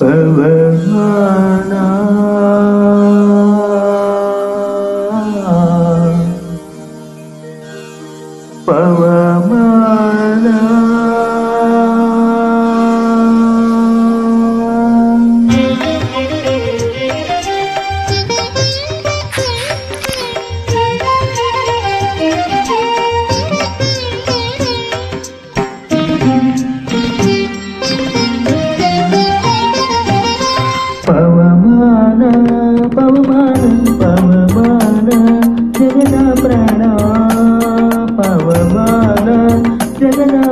పవమానా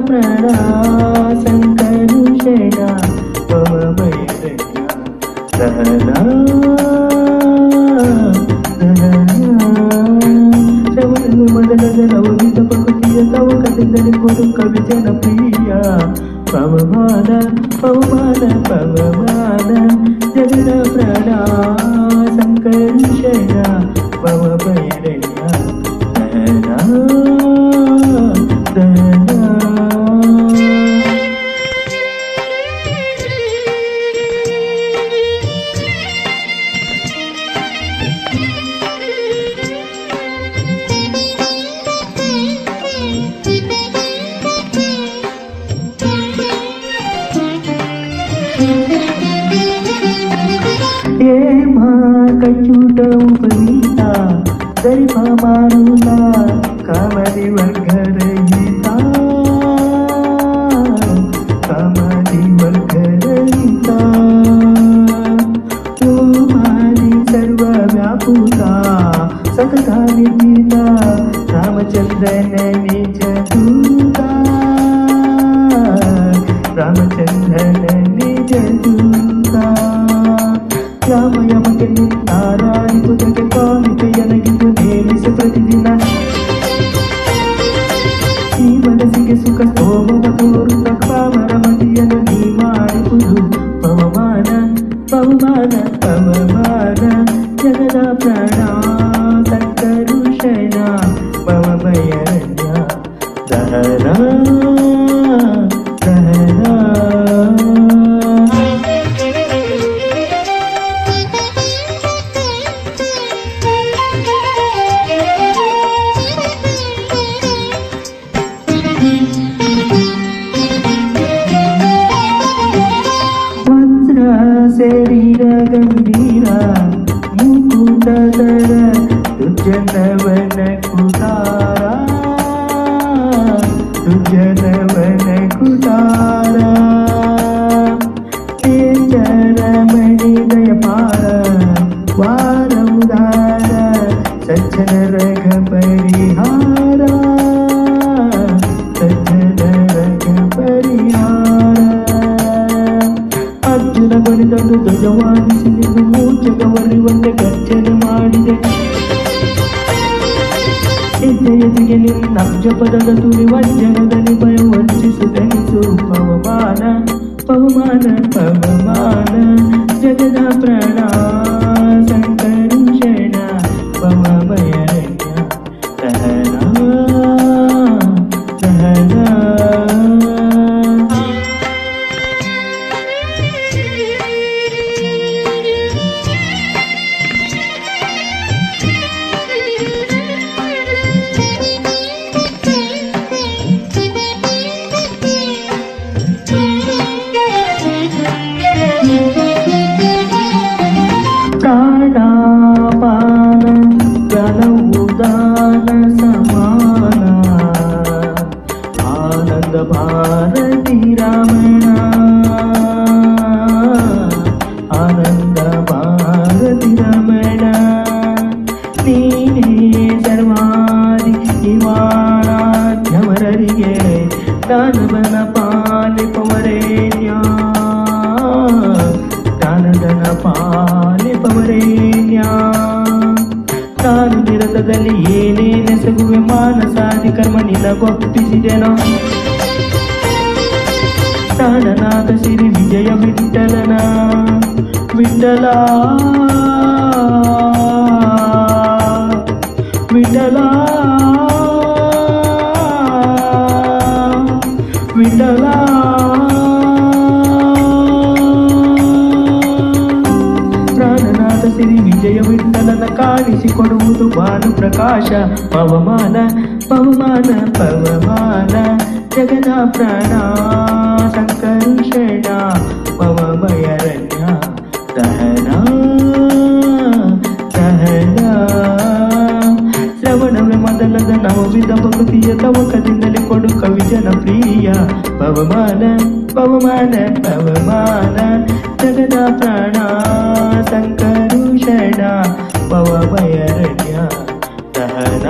జగద ప్రాణ సంకరుషణ పవమైరణ దహనా శ్రవణను మదనగ నవనీత పకుతియ తవ కథని కొడు కవి ఏమా కచ్చుట ఉపనీత దరిప మారుల పవమాన జగద ప్రణాతకరుషణ మమమయన దహనా ಗಂಭೀರ ಮುಕುಟದರ ದುರ್ಜನವನ ಕುಟಾರ ದುರ್ಜನವನ ಎದೆಯದಿಗೆ ನಿನ್ನ ಅಬ್ಜಪದದ ತುಳಿ ವಜ್ಜನದಲ್ಲಿ ಭಯ ವಂಚಿಸು ದಹಿಸು ಪವಮಾನ ಪವಮಾನ ಪವಮಾನ ಜಗದ ಪ್ರಾಣ ಕರ್ಮ ನಿನಗೊಪ್ಪಿಸಿದೆನೋ ಪ್ರಾಣನಾಥ ಸಿರಿ ವಿಜಯ ವಿಠಲನ ವಿಠಲ ವಿಠಲ ವಿಠಲ ಸಿರಿ ವಿಜಯ ವಿಠಲನ ಕಾಣಿಸಿ ಕೊಡುವುದು ಭಾನು ಪ್ರಕಾಶ ಪವಮಾನ ಪವಮಾನ ಪವಮಾನ ಜಗದ ಪ್ರಾಣ ಸಂಕರುಷಣ ಪವಮಯರಣ್ಯ ದಹನ ದಹನ ಶ್ರವಣವೇ ಮೊದಲದ ನವವಿಧ ಭಕ್ತಿಯ ತವಕದಿಂದಲೇ ಕೊಡು ಕವಿ ಜನಪ್ರಿಯ ಪವಮಾನ ಪವಮಾನ ಪವಮಾನ ಜಗದ ಪ್ರಾಣ ಸಂಕರುಷಣ ಪವಮಯರಣ್ಯ ದಹನ